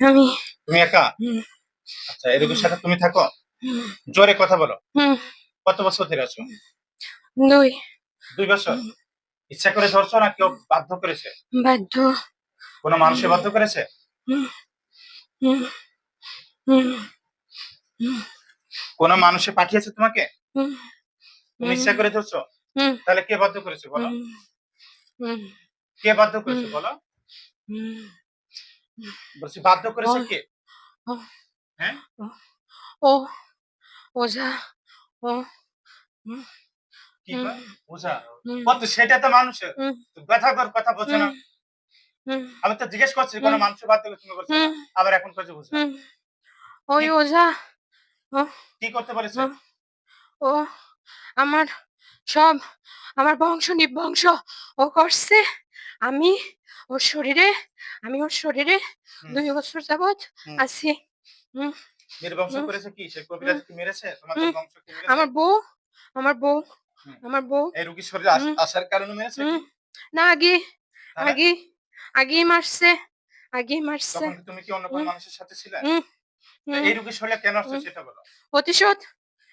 আমি তুমি একা? আচ্ছা এই রোগীর সাথে তুমি থাকো। জোরে কথা বলো। কত বছর ধরে আছো? দুই। দুই বছর? ইচ্ছা করে ধরছো না কেউ বাধ্য করেছে? বাধ্য। কোনো মানুষে বাধ্য করেছে? কোনো মানুষে পাঠিয়েছে তোমাকে? তুমি ইচ্ছা করে ধরছো? তাহলে কে বাধ্য করেছে বলো? কে বাধ্য করেছে বলো। বলছি বাধ্য করেছে কে? হ্যাঁ? ও ওঝা ও কি হুম, কয়? বুঝা হুম, কত সেটা তো মানুষের ব্যথা কর কথা না। আমি তো জিজ্ঞেস করছি কোনো মানুষ বাধ্য করে তুমি বলছো আবার এখন করছে। ওই ওঝা কি করতে হুম। ও আমার সব আমার বংশ নিবংশ ও করছে। আমি ওর শরীরে আমি ওর শরীরে দুই বছর যাবৎ আছি। আমার বউ আমার বউ আমার বউ। শরীরে আসার কারণে মেরেছে না আগে আগে আগেই মারছে আগেই মারছে। তুমি কি অন্য কোনো মানুষের সাথে ছিলে? এই রোগীর শরীরে কেন আসছে সেটা বলো। প্রতিশোধ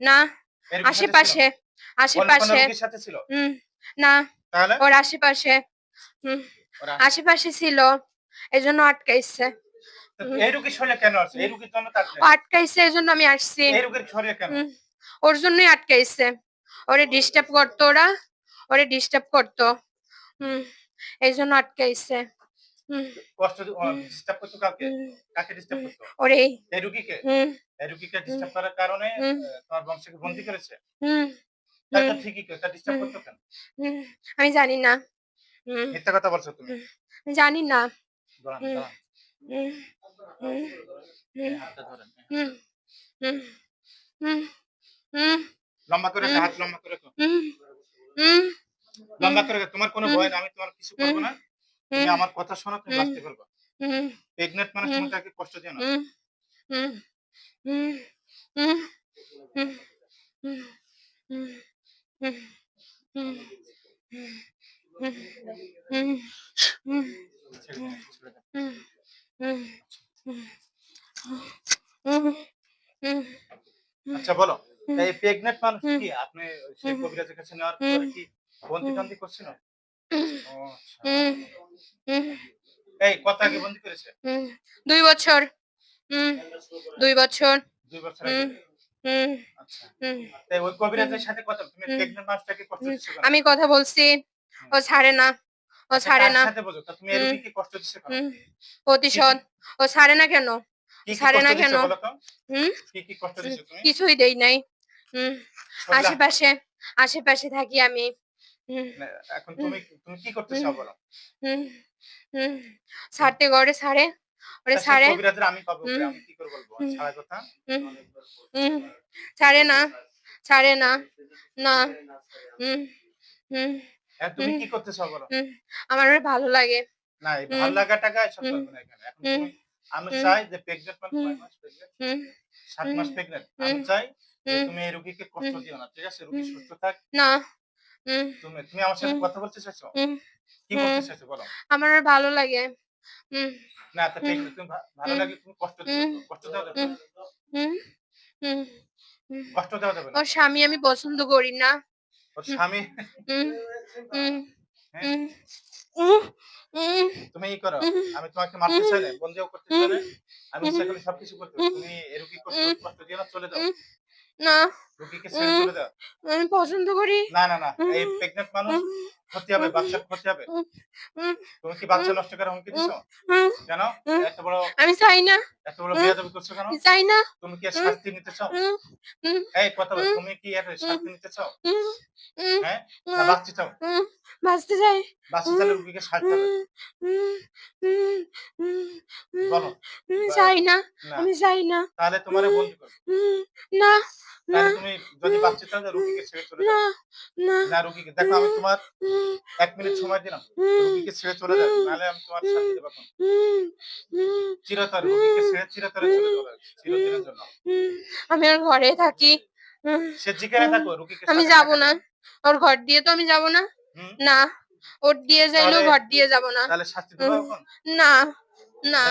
না আশেপাশে আশেপাশে। হুম না ওর আশেপাশে। হুম আশেপাশে ছিল এজন্য আটকাইছে। আটকাইছে এজন্য আমি আসছি। ওর জন্যই আটকাইছে। ওরে ডিস্টার্ব করতো ওরা ওরে ডিস্টার্ব করতো। হুম এই জন্য আটকাইছে। কষ্ট ডিস্টার্ব করতো কাকে ডিস্টার্ব করতো? এই রুগীকে? ডিস্টার্ব করার কারণে তোমার বংশকে বন্দি করেছে? ঠিকই তা ডিস্টার্ব করতো কেন? আমি জানি না মিথ্যা কথা বলছো তুমি। জানি না লম্বা করে হাত লম্বা করে লম্বা করে তোমার কোনো ভয় না আমি তোমার কিছু করব না। তুমি আমার কথা শোনো তুমি বাঁচতে পারবা প্রেগনেন্ট কষ্ট দিও না আচ্ছা বলো এই প্রেগনেন্ট মানুষ কি আপনি সেই কবিরাজের কাছে নেওয়ার পরে কি বন্দি টন্দি করছেন এই কথা কি বন্ধ করেছে? দুই বছর। দুই বছর। দুই বছর আমি কথা বলছি। ও ছাড়ে না। ও ছাড়ে না। প্রতিশোধ। ও ছাড়ে না কেন? ছাড়ে না কেন? কিছুই দেই নাই। আশেপাশে আশেপাশে থাকি আমি। এখন তুমি তুমি কি করতে চাও বলো? হুম গড়ে ছাড়ে ওরে কবিরাজের আমি পাবো আমি কি করে বলব? কথা? না ছাড়ে না না হুম হুম হ্যাঁ তুমি কি করতে চাও বলো আমার ওরে ভালো লাগে। না। ভালো লাগা টাকা হুম। না এখানে। আমি চাই যে প্রেগনেন্ট মানে কয় মাস প্রেগনেন্ট সাত মাস প্রেগনেন্ট আমি চাই তুমি এই রোগীকে কষ্ট দিও না ঠিক আছে? রোগী সুস্থ থাক। না। তুমি তুমি আমার সাথে কথা বলতে চাইছো? কি করতে চাইছো বলো? আমার ভালো লাগে। না তা ঠিক তুমি ভালো লাগে তুমি কষ্ট কষ্ট দাও কষ্ট দাও ওর স্বামী আমি পছন্দ করি না। ওর স্বামী? হ্যাঁ? তুমি ই করো আমি তোমাকে মারতে চাই না করতে চাই আমি সবকিছু করতে তুমি এরকম কষ্ট দিয়ে না চলে যাও। না। রোগীকে ছেড়ে চলে যাও। আমি পছন্দ করি। না না না এই প্রেগনেন্ট মানুষ ক্ষতি হবে বাচ্চার ক্ষতি হবে। তুমি কি বাচ্চা নষ্ট করার হুমকি দিছো? কেন? এত বড় আমি চাই না। এত বড়। বেয়াদবি করছ কেন? চাই না। তুমি কি শাস্তি নিতে চাও? এই কথা বল তুমি কি এর শাস্তি নিতে চাও? হ্যাঁ? বাঁচতে চাও? বাঁচতে চাই। বাঁচতে চাইলে রুগীকে সারতে হবে। বলো। চাই না। আমি চাই না। তাহলে তোমারে। বন্দি করবে। না না। তুমি যদি। বাঁচতে চাও রুগীকে ছেড়ে চলে যাও। না। রুগীকে দেখো আমি তোমার এক মিনিট সময় দিলাম। রুগীকে ছেড়ে চলে যাও। নাহলে আমি তোমার দেবো চিরতরে রুগীকে ছেড়ে চিরতরে চলে চিরদিনের জন্য। আমি ওর ঘরে থাকি। সে হুম। থাকো রুগীকে আমি সাথে যাব না। ওর ঘর দিয়ে তো আমি যাব না? না ওর দিয়ে যাইলেও ঘর দিয়ে যাব না। তাহলে শাস্তি দেবো না। না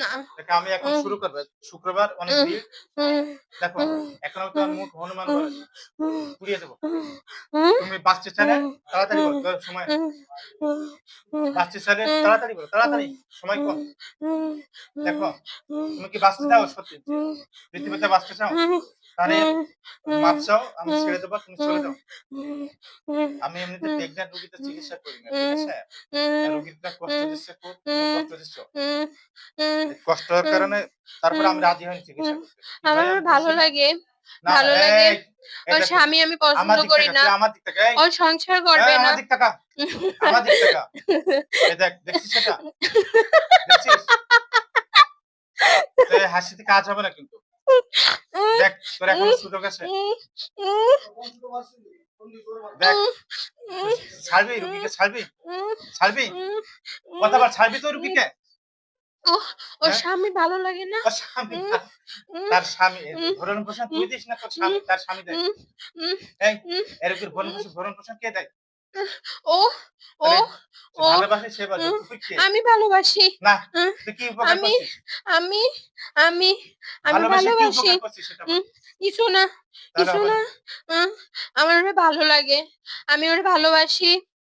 না। দেখো আমি এখন শুরু করব। শুক্রবার অনেক ভিড়। দেখো এখন তো মুখ হনুমান পুড়িয়ে দেবো। তুমি বাস স্টেশনে তাড়াতাড়ি বলো সময় বাস স্টেশনে তাড়াতাড়ি বলো তাড়াতাড়ি সময় কম। দেখো তুমি কি বাসতে চাও সত্যি? পৃথিবীতে বাসতে চাও তাহলে উম, মাপ চাও আমি ছেড়ে দেবো তুমি চলে যাও। উম, উম, আমি এমনিতে প্রেগনেন্ট রুগীতে চিকিৎসা করি না ঠিক আছে? উম, কষ্ট দিচ্ছে খুব কষ্ট দিচ্ছ। উম, উম, এই কষ্টের কারণে তারপরে আমি রাজি হইনি চিকিৎসা আমার আমি ভালো লাগে ভালো লাগে। ওর স্বামী আমি আমার পছন্দ করি না। আমার দিক থেকে এই, ও সংসার করবে না। আমার দিক থেকে। আমার দিক থেকে। এই দেখ দেখছিস সেটা? দেখছিস? হাসিতে কাজ হবে না কিন্তু। দেখ তোর এখনও সুযোগ আছে। উম, উম, দেখ ছাড়বি রুগীকে ছাড়বি? ছাড়বি? উম, ছাড়বি তো রুগীকে ওর হ্যাঁ? স্বামী ভালো লাগে না? স্বামী তার স্বামী ভরণ পোষণ তুই দিস না তোর স্বামী তার স্বামী দেয় এই এরকম ভরণ পোষণ ভরণ পোষণ কে দেয়? ও ও ও আমি ভালোবাসি। না আমি আমি আমি আমি ভালোবাসি কিছু না কিছু না আমার ভালো লাগে। আমি ওর ভালোবাসি।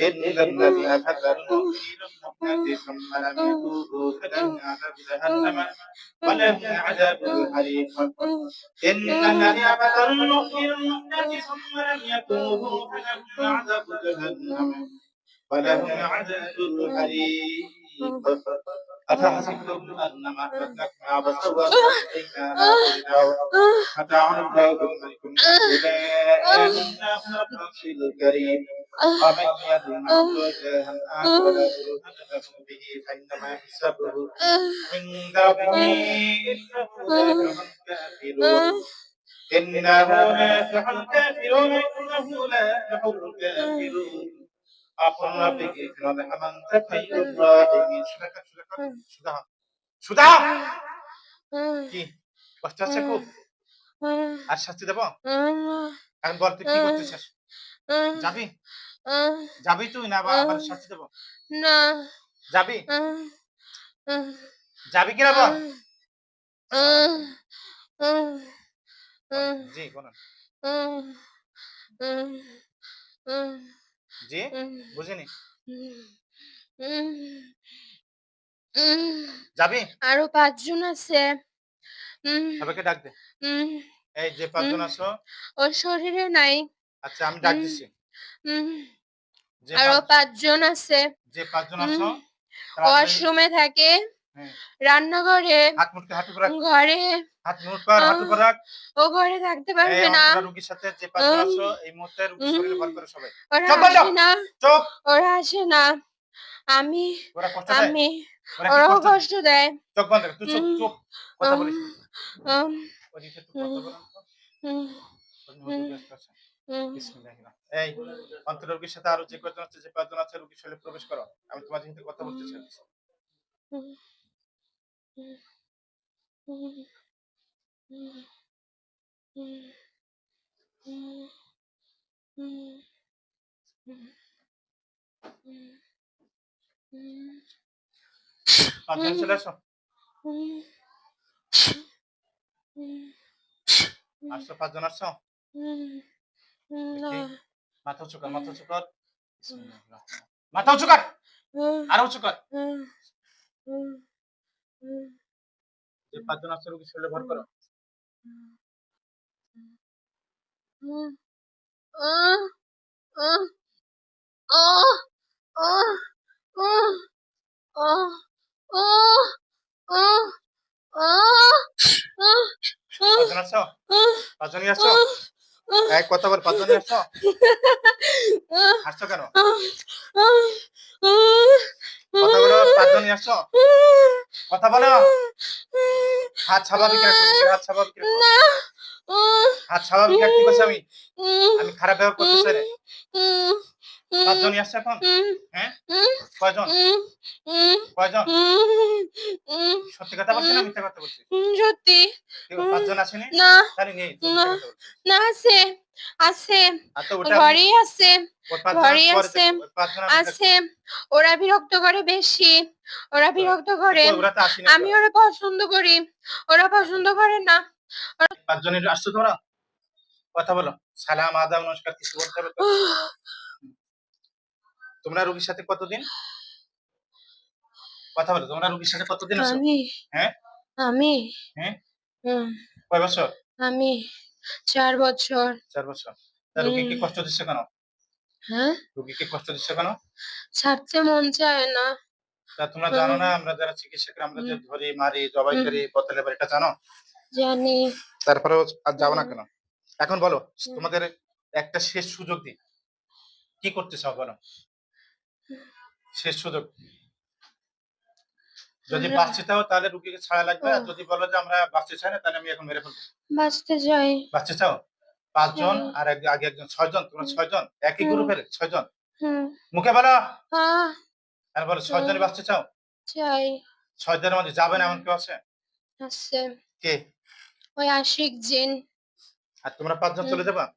إن الذين كفروا في المحنة ثم لم يتوبوا فلهم عذاب جهنم ولهم عذاب الحريق إن الذين كفروا في المحنة ثم لم يتوبوا فلهم عذاب جهنم ولهم عذاب الحريق أفحسبتم أنما أهلكنا بسوا متاع الله ولكم إلى أن نفسي الكريم ومن يظلم وجها آخر برهان به فإنما حسابه উম, عند ربه إنه لا يفلح الكافرون إنه لا يفلح الكافرون إنه لا يفلح الكافرون أقل ربك إكرام من تخير الراحمين شدك شدك شدها شدها উম, কি কষ্ট আছে খুব উম, আর শাস্তি দেবো উম, এখন বল তুই কি করতে চাস উম, যাবি উম, যাবি তুই না আবার শাস্তি দেব? না। যাবি? যাবি কি না বল? জি কোন জি? বুঝিনি। যাবি? আরও পাঁচজন আছে। সবাইকে ডাক দে। এই যে পাঁচজন আছো। ওর শরীরে নাই। আচ্ছা আমি ডাক দিছি। আরও পাঁচজন আছে। যে পাঁচজন আছো ওয়াশরুমে থাকে হ্যাঁ। রান্নাঘরে ঘরে ও ঘরে থাকতে পারবে না। রোগীর সাথে যে পাঁচজন আছো এই মুহূর্তে শরীর ভার করে সবাই। চুপ চুপ ওরা আসে না। আমি আমি ওরাও কষ্ট দেয়? চোখ বন্ধ তুই চুপ চুপ। কথা বলিস ওদিকে তুই কথা বল এই অন্তর রোগীর সাথে আরও যে কয়েকজন আছে যে কয়েকজন আছে রোগীর শরীরে প্রবেশ করো আমি তোমার সাথে কথা বলতে চাই চলে আসো। আসছো পাঁচজন আসছো মাথা উঁচু কর মাথা উঁচু কর মাথা উঁচু কর আরও উঁচু কর যে পাঁচজন আসছে রুগী শরীরে ভর করো পাঁচজনই আসছো পাঁচজনই আসছো কথা বল পাঁচজন আসছো? আসছো কেন? কথা বলো আসছো? কথা বলো। হাত স্বাভাবিক হাত স্বাভাবিক হাত স্বাভাবিক রাখতে আমি? খারাপ ব্যবহার করতে পাঁচজনই আসছে এখন? হ্যাঁ? কয়জন? সত্যি কথা বলছি না মিথ্যা কথা বলছি? সত্যি। পাঁচজন আসেনি না? তাহলে নেই না। আছে আছে। ঘরেই আছে ঘরেই আছে। আছে ওরা বিরক্ত করে বেশি ওরা বিরক্ত করে। আমি ওরা পছন্দ করি ওরা পছন্দ করে না। পাঁচজনের আসছো তোমরা? কথা বলো। সালাম আদাব নমস্কার কিছু বলতে হবে? তোমরা রোগীর সাথে কতদিন? কথা বলো তোমরা রোগীর সাথে কতদিন আছো? আমি হ্যাঁ? আমি হ্যাঁ? কয় বছর? আমি চার বছর। চার বছর। তা রোগীকে। কষ্ট দিচ্ছে কেন? হ্যাঁ? রোগীকে কষ্ট দিচ্ছে কেন? ছাড়তে মন চায় না। তা তোমরা জানো না আমরা যারা চিকিৎসক আমরা যে ধরি মারি জবাই। করি বতলে পারি এটা জানো? জানি। তারপরেও আর যাব না কেন? এখন বলো তোমাদের একটা শেষ সুযোগ দিই। কি করতে চাও বলো? শেষ সুযোগ। যদি আমরা- বাঁচতে চাও তাহলে রুগীকে ছাড়া লাগবে আর যদি বলো যে আমরা বাঁচতে চাই না তাহলে আমি এখন মেরে ফেলব। বাঁচতে চাই বাঁচতে চাও? পাঁচজন আর আগে একজন ছয়জন তোমরা ছয়জন একই গ্রুপের ছয়জন। মুখে বলো। আর বলো। বাঁচতে চাও? চাই ছয়জনের মধ্যে যাবে না এমন কেউ আছে? আছে। কে? ওই আশিক জিন। আর তোমরা পাঁচজন। চলে যাবা?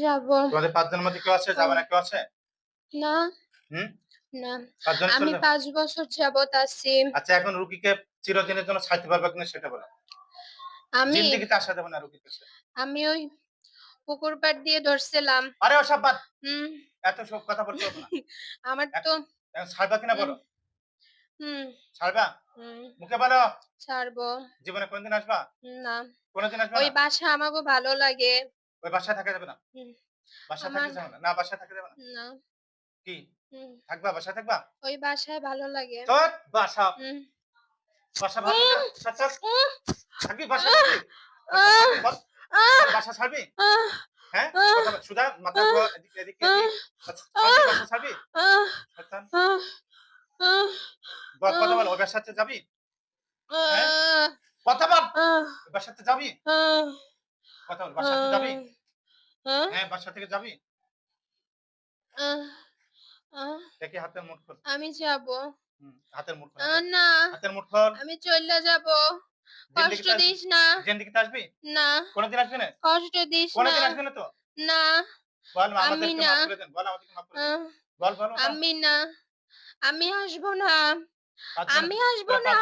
যাব। তোমাদের পাঁচজনের মধ্যে কেউ আছে? যাবে না কেউ আছে? না। হুম? না আমি পাঁচ বছর যাবত আছি। আচ্ছা এখন রুগীকে চিরদিনের জন্য ছাড়তে পারবে কিনা সেটা বলো। আমি জিন্দিগিতে আসা যাবে না রুগীর কাছে। আমি ওই পুকুর পাড় দিয়ে ধরছিলাম। আরে ওসব বাদ হুম। এত সব কথা না। আমার তো ছাড়বা কিনা বলো? হুম। ছাড়বা? হুম। মুখে বলো। ছাড়বো। জীবনে কোনদিন আসবা? না। কোনদিন আসবা ওই বাসা আমাকে ভালো লাগে। ওই বাসায় থাকা যাবে না? হুম। বাসায় থাকতে যাবে না? না বাসায় থাকা যাবে না? না। কি? থাকবা বাসা থাকবা? ওই বাসায় ভালো লাগে। তোর বাসা। বাসা ভালো থাকবি? বাসা বাসা। ছাড়বি? হ্যাঁ? সুধা মাথা এদিকে এদিকে বাসা ছাড়বি? হ্যাঁ? কথা বল ওই বাসাতে যাবি? কথা বল! বাসাতে যাবি? কথা বল বাসাতে যাবি? হ্যাঁ বাসা থেকে যাবি? দেখি হাতের মুঠ খোল আমি যাব। হাতের মুঠ খোল না হাতের মুঠ খোল আমি চলে যাব। কষ্ট দিস না। জিন্দিগিতে আসবি না। কোনোদিন আসবি না? কষ্ট দিস না। কোনোদিন আসবি না তো? না। বল আমি না। বল আমাদেরকে মাফ করে বল বল আমি না। আমি আসব না। আমি আসব না?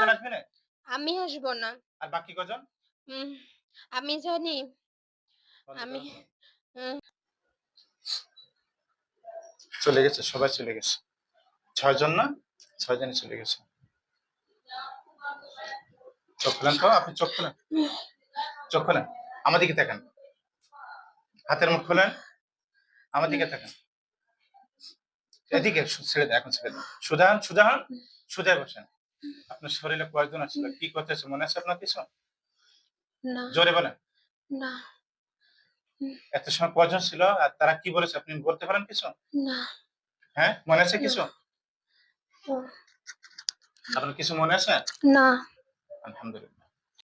আমি আসব না। আর বাকি কজন? আমি জানি। আমি- তোরা- উম, চলে গেছে সবাই চলে গেছে। ছয়জন না? ছয়জনই চলে গেছে। চোখ খুলেন তো? আপনি চোখ খুলেন। চোখ খুলেন। আমার দিকে তাকান। হাতের মুখ খুলেন। আমার দিকে তাকান। এদিকে ছেড়ে দেয় এখন ছেড়ে দেন। সুধান সুধান সুধায় বসেন। আপনার শরীরে কয়েকজন আসছিল কি করতেছে? মনে আছে আপনার কিছু? না। জোরে বলেন। না। এত সময় কজন ছিল? আর তারা কি বলেছে? আপনি বলতে পারেন কিছু? না। হ্যাঁ? মনে আছে কিছু? আপনার কিছু মনে আছে? না। আলহামদুলিল্লাহ।